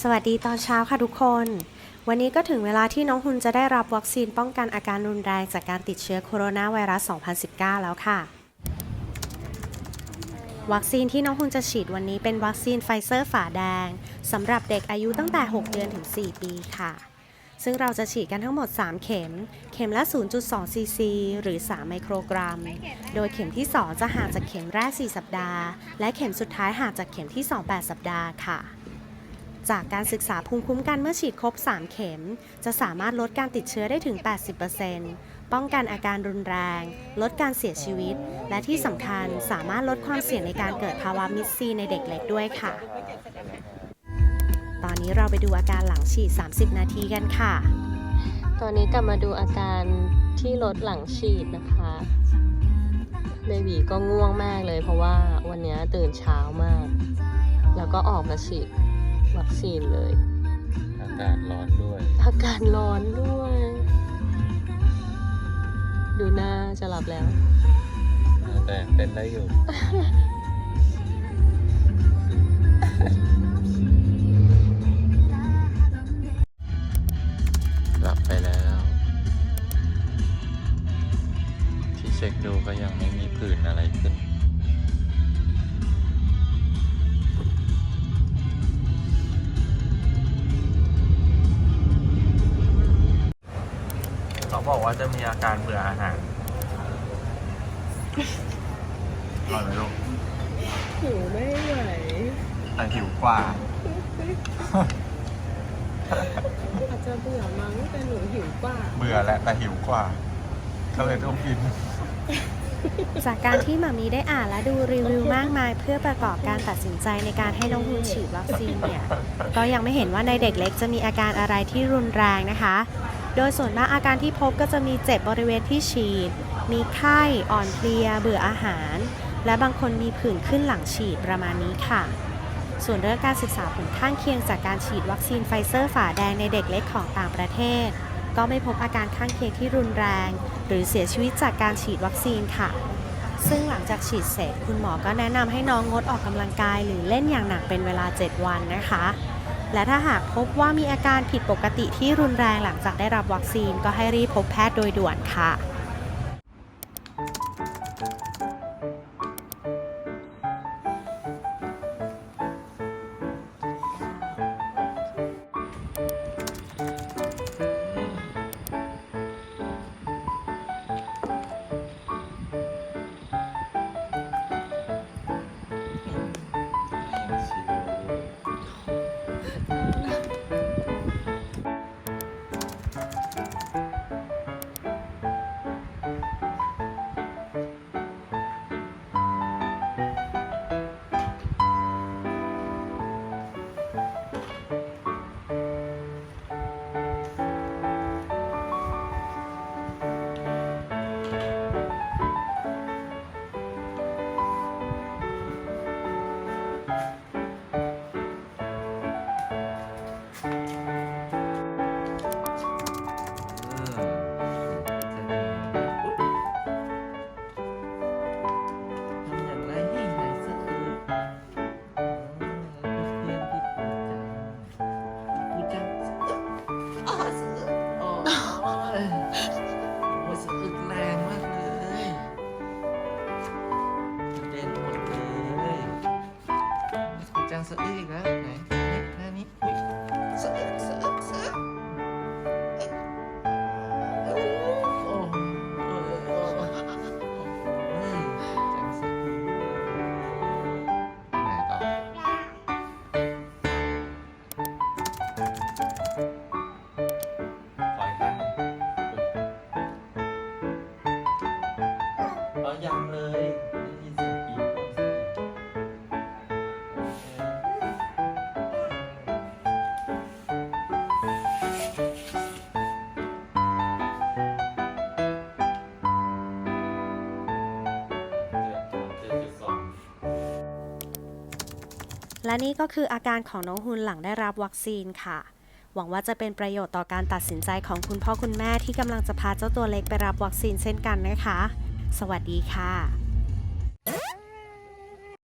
สวัสดีตอนเช้าค่ะทุกคน วันนี้ก็ถึงเวลาที่น้องฮุนจะได้รับวัคซีนป้องกันอาการรุนแรงจากการติดเชื้อโคโรนาไวรัส 2019 แล้วค่ะ วัคซีนที่น้องฮุนจะฉีดวันนี้เป็นวัคซีนไฟเซอร์ฝาแดงสำหรับเด็กอายุตั้งแต่ 6 เดือนถึง 4 ปีค่ะ ซึ่งเราจะฉีดกันทั้งหมด 3 เข็ม เข็มละ 0.2 ซีซี หรือ 3 ไมโครกรัม โดยเข็มที่ 2 จะห่างจากเข็มแรก 4 สัปดาห์ และเข็มสุดท้ายห่างจากเข็มที่ 2 8 สัปดาห์ค่ะ จากการศึกษาภูมิคุ้มกันเมื่อฉีดครบ 3 เข็ม จะสามารถลดการติดเชื้อได้ถึง 80%ป้องกันอาการรุนแรง ลดการเสียชีวิต และที่สำคัญสามารถลดความเสี่ยงในการเกิดภาวะมิสซีในเด็กเล็กด้วยค่ะ ตอนนี้เราไปดูอาการหลังฉีด 30 นาทีกันค่ะ ตอนนี้กลับมาดูอาการที่ลดหลังฉีดนะคะเบบีก็ง่วงมากเลยเพราะว่าวันนี้ตื่นเช้ามาก แล้วก็ออกมาฉีด วัคซีนเลย อากาศร้อนด้วย อากาศร้อนด้วย ดูหน้าจะหลับแล้ว แต่ยังเป็นได้อยู่ หลับไปแล้ว ที่เช็คดูก็ยังไม่มีผื่นอะไรขึ้น บอกว่าจะมีอาการเบื่ออาหารอร่อยไหมลูกหิวไม่ไหวแต่หิวกว่า อาจจะเบื่อมั้งแต่หนูหิวกว่า เบื่อแหละแต่หิวกว่า ก็เลยต้องกิน จากการที่หมามีได้อ่านและดูรีวิวมากมาย เพื่อประกอบการตัดสินใจในการให้น้องฮุนฉีดวัคซีนเนี่ย ก็ยังไม่เห็นว่าในเด็กเล็กจะมีอาการอะไรที่รุนแรงนะคะ โดยส่วนมากอาการที่พบก็จะมีเจ็บบริเวณที่ฉีด มีไข้อ่อนเพลีย เบื่ออาหาร และบางคนมีผื่นขึ้นหลังฉีดประมาณนี้ค่ะ ส่วนเรื่องการศึกษาผลข้างเคียงจากการฉีดวัคซีนไฟเซอร์ฝาแดงในเด็กเล็กของต่างประเทศ ก็ไม่พบอาการข้างเคียงที่รุนแรง หรือเสียชีวิตจากการฉีดวัคซีนค่ะ ซึ่งหลังจากฉีดเสร็จคุณหมอก็แนะนำให้น้องงดออกกำลังกาย หรือเล่นอย่างหนักเป็นเวลา 7 วันนะคะ และถ้าหากพบว่ามีอาการผิดปกติที่รุนแรงหลังจากได้รับวัคซีนก็ให้รีบพบแพทย์โดยด่วนค่ะ ปูจังสะ และนี่ก็คืออาการของน้องฮุนหลังได้รับวัคซีนค่ะ หวังว่าจะเป็นประโยชน์ต่อการตัดสินใจของคุณพ่อคุณแม่ที่กำลังจะพาเจ้าตัวเล็กไปรับวัคซีนเช่นกันนะคะ สวัสดีค่ะ